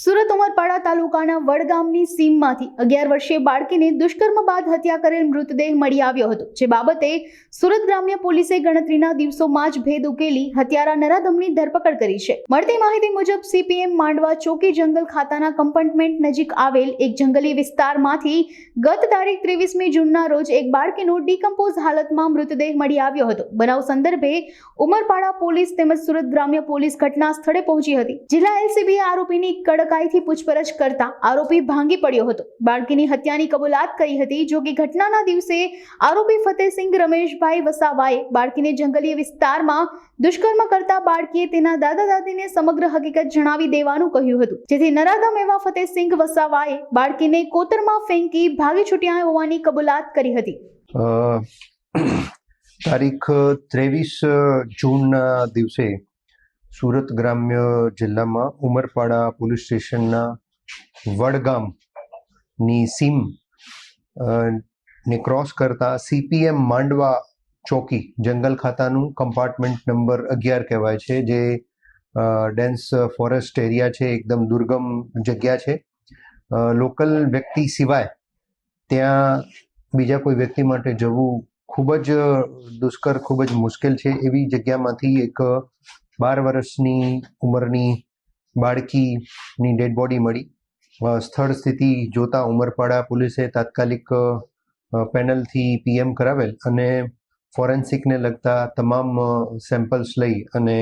સુરત ઉમરપાડા તાલુકાના વડગામની સીમમાંથી અગિયાર વર્ષીય બાળકીને દુષ્કર્મ બાદ હત્યા કરેલ મૃતદેહ મળી આવ્યો હતો, જે બાબતે સુરત ગ્રામ્ય પોલીસે ગણતરીના દિવસોમાં જ ભેદ ઉકેલી હત્યારા નરાધમની ધરપકડ કરી છે. મળતી માહિતી મુજબ, સીપીએમ માંડવા ચોકી જંગલ ખાતાના કમ્પાર્ટમેન્ટ નજીક આવેલ એક જંગલી વિસ્તારમાંથી ગત તારીખ ત્રેવીસમી જૂનના રોજ એક બાળકીનો ડીકમ્પોઝ હાલતમાં મૃતદેહ મળી આવ્યો હતો. બનાવ સંદર્ભે ઉમરપાડા પોલીસ તેમજ સુરત ગ્રામ્ય પોલીસ ઘટના સ્થળે પહોંચી હતી. જિલ્લા એલસીબીએ આરોપીની કડકાઈથી પૂછપરછ કરતા આરોપી ભાંગી પડ્યો હતો. બાળકીની હત્યાની કબૂલાત કરી હતી જો કે ઘટનાના દિવસે આરોપી ફતેહસિંહ રમેશભાઈ વસાવાએ બાળકીને જંગલીય વિસ્તારમાં દુષ્કર્મ કરતા બાળકીએ તેના દાદા દાદીને સમગ્ર હકીકત જણાવી દેવાનું કહ્યું હતું. જેથી નરાધમ એવા ફતેહસિંહ વસાવાએ બાળકીને કોતરમાં ફેંકી ભાગી છૂટ્યા હોવાની કબૂલાત કરી હતી. તારીખ ત્રેવીસ જૂનના દિવસે સુરત ગ્રામ્ય જિલ્લામાં ઉમરપાડા પોલીસ સ્ટેશનના વડગામની સીમ ને ક્રોસ કરતા સીપીએમ માંડવા ચોકી જંગલ ખાતાનું કમ્પાર્ટમેન્ટ નંબર અગિયાર કહેવાય છે, જે ડેન્સ ફોરેસ્ટ એરિયા છે, એકદમ દુર્ગમ જગ્યા છે. લોકલ વ્યક્તિ સિવાય ત્યાં બીજા કોઈ વ્યક્તિ માટે જવું ખૂબ જ દુષ્કર, ખૂબ જ મુશ્કેલ છે. એવી જગ્યામાંથી એક બાર વર્ષની ઉંમરની બાળકીની ડેડ બોડી મળી. સ્થળ સ્થિતિ જોતા ઉમરપાડા પોલીસે તાત્કાલિક પેનલથી પીએમ કરાવેલ અને ફોરેન્સિકને લગતા તમામ સેમ્પલ્સ લઈ અને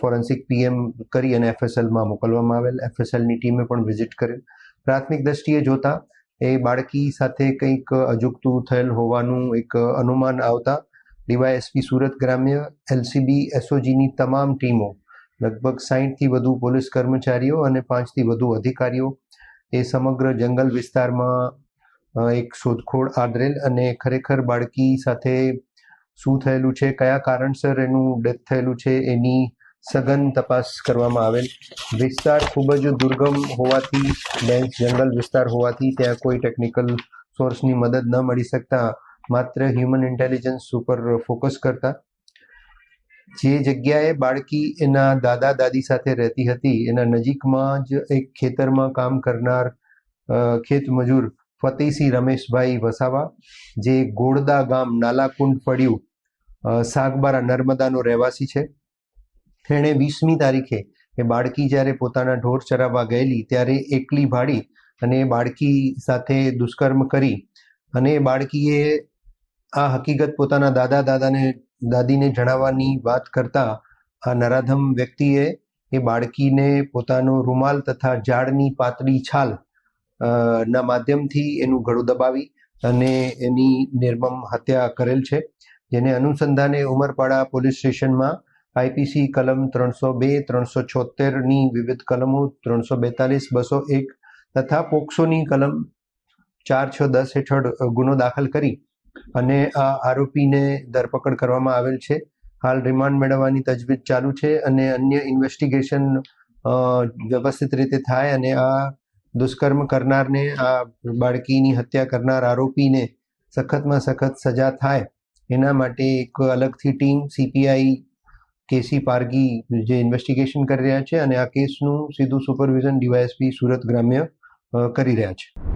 ફોરેન્સિક પીએમ કરી અને એફએસએલમાં મોકલવામાં આવેલ. એફએસએલની ટીમે પણ વિઝિટ કરેલ. પ્રાથમિક દ્રષ્ટિએ જોતા, એ બાળકી સાથે કંઈક અજુગતું થયેલ હોવાનું એક અનુમાન આવતા ડીવાયએસપી સુરત ગ્રામ્ય એલસીબી એસઓજીની તમામ ટીમો, લગભગ સાહીઠથી વધુ પોલીસ કર્મચારીઓ અને પાંચથી વધુ અધિકારીઓ, એ સમગ્ર જંગલ વિસ્તારમાં એક શોધખોળ આદરેલ અને ખરેખર બાળકી સાથે શું થયેલું છે, કયા કારણસર એનું ડેથ થયેલું છે, એની સઘન તપાસ કરવામાં આવેલ. વિસ્તાર ખૂબ જ દુર્ગમ હોવાથી ડેન્સ જંગલ વિસ્તાર હોવાથી ત્યાં કોઈ ટેકનિકલ સોર્સની મદદ ન મળી શકતા માત્ર હ્યુમન ઇન્ટેલિજન્સ ઉપર ફોકસ કરતા. જે જગ્યાએ બાળકી એના દાદા દાદી સાથે રહેતી હતી, એના નજીકમાં જ એક ખેતરમાં કામ કરનાર ખેત મજૂર ફતેહસિંહ રમેશભાઈ વસાવા, જે ગોળદા ગામ નાલાકુંડ ફળ્યું સાગબારા નર્મદાનો રહેવાસી છે. તેણે વીસમી તારીખે એ બાળકી જ્યારે પોતાના ઢોર ચરાવવા ગયેલી, ત્યારે એકલી ભાડી અને બાળકી સાથે દુષ્કર્મ કરી અને બાળકીએ આ હકીકત પોતાના દાદા દાદાને, દાદીને જણાવવાની વાત કરતા આ નરાધમ વ્યક્તિએ એ બાળકીને પોતાનો રૂમાલ તથા ઝાડની પાતળી છાલ ના માધ્યમથી એનું ગળું દબાવી અને એની નિર્મમ હત્યા કરેલ છે. જેને અનુસંધાને ઉમરપાડા પોલીસ સ્ટેશનમાં આઈપીસી કલમ ત્રણસો બે, ત્રણસો છોતેરની વિવિધ કલમો, ત્રણસો બેતાલીસ, બસો એક તથા પોક્સોની કલમ ચાર છ દસ હેઠળ ગુનો દાખલ કરી અને આ આરોપીને ધરપકડ કરવામાં આવેલ છે. હાલ રિમાન્ડ મેળવવાની તજવીજ ચાલુ છે અને અન્ય ઇન્વેસ્ટિગેશન વ્યવસ્થિત રીતે થાય અને આ દુષ્કર્મ કરનારને, આ બાળકીની હત્યા કરનાર આરોપીને સખતમાં સખત સજા થાય. એના માટે એક અલગથી ટીમ સીપીઆઈ કેસી પારગી જે ઇન્વેસ્ટિગેશન કરી રહ્યા છે અને આ કેસનું સીધું સુપરવિઝન ડીવાયએસપી સુરત ગ્રામ્ય કરી રહ્યા છે.